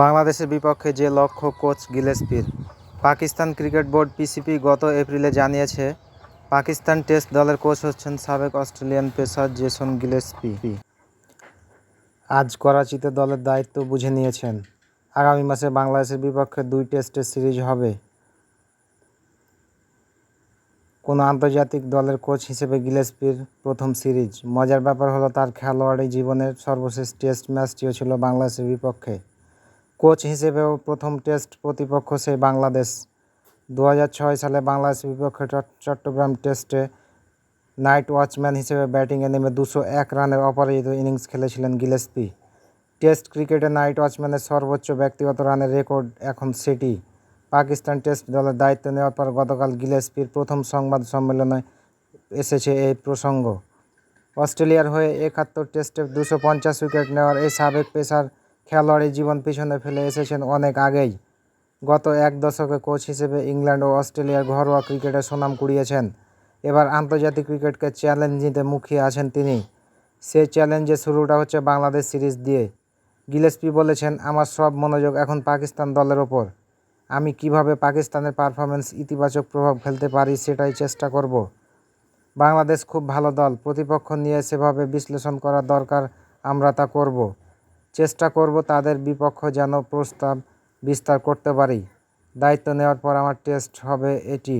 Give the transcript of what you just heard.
বাংলাদেশের বিপক্ষে যে লক্ষ্য কোচ গিলেসপির। পাকিস্তান ক্রিকেট বোর্ড পিসিপি গত এপ্রিলে জানিয়েছে, পাকিস্তান টেস্ট দলের কোচ হচ্ছেন সাবেক অস্ট্রেলিয়ান পেসার জেসন গিলেস্পি। আজ করাচিতে দলের দায়িত্ব বুঝে নিয়েছেন। আগামী মাসে বাংলাদেশের বিপক্ষে দুই টেস্টের সিরিজ হবে। কোনো আন্তর্জাতিক দলের কোচ হিসেবে গিলেসপির প্রথম সিরিজ। মজার ব্যাপার হলো, তার খেলোয়াড়ি জীবনের সর্বশেষ টেস্ট ম্যাচটিও ছিল বাংলাদেশের বিপক্ষে। কোচ হিসেবেও প্রথম টেস্ট প্রতিপক্ষ সেই বাংলাদেশ। দু সালে বাংলাদেশ বিপক্ষে চট্টগ্রাম টেস্টে নাইট ওয়াচম্যান হিসেবে ব্যাটিংয়ে নেমে দুশো এক রানের অপরাজিত ইনিংস খেলেছিলেন গিলেসপি। টেস্ট ক্রিকেটে নাইট ওয়াচম্যানের সর্বোচ্চ ব্যক্তিগত রানের রেকর্ড এখন সেটি। পাকিস্তান টেস্ট দলের দায়িত্ব নেওয়ার পর গতকাল গিলেসপির প্রথম সংবাদ সম্মেলনে এসেছে এই প্রসঙ্গ। অস্ট্রেলিয়ার হয়ে একাত্তর টেস্টে দুশো পঞ্চাশ উইকেট নেওয়ার এই সাবেক পেসার খেলোয়াড়ি জীবন পিছনে ফেলে এসেছেন অনেক আগেই। গত এক দশকে কোচ হিসেবে ইংল্যান্ড ও অস্ট্রেলিয়ার ঘরোয়া ক্রিকেটে সুনাম কুড়িয়েছেন। এবার আন্তর্জাতিক ক্রিকেটকে চ্যালেঞ্জ নিতে মুখিয়ে আছেন তিনি। সে চ্যালেঞ্জের শুরুটা হচ্ছে বাংলাদেশ সিরিজ দিয়ে। গিলেসপি বলেছেন, আমার সব মনোযোগ এখন পাকিস্তান দলের ওপর। আমি কীভাবে পাকিস্তানের পারফরমেন্স ইতিবাচক প্রভাব ফেলতে পারি সেটাই চেষ্টা করব। বাংলাদেশ খুব ভালো দল, প্রতিপক্ষ নিয়ে সেভাবে বিশ্লেষণ করা দরকার, আমরা তা করব। চেষ্টা করব তাদের বিপক্ষ যেন প্রস্তাব বিস্তার করতে পারি। দায়িত্ব নেওয়ার পর আমার টেস্ট হবে এটি।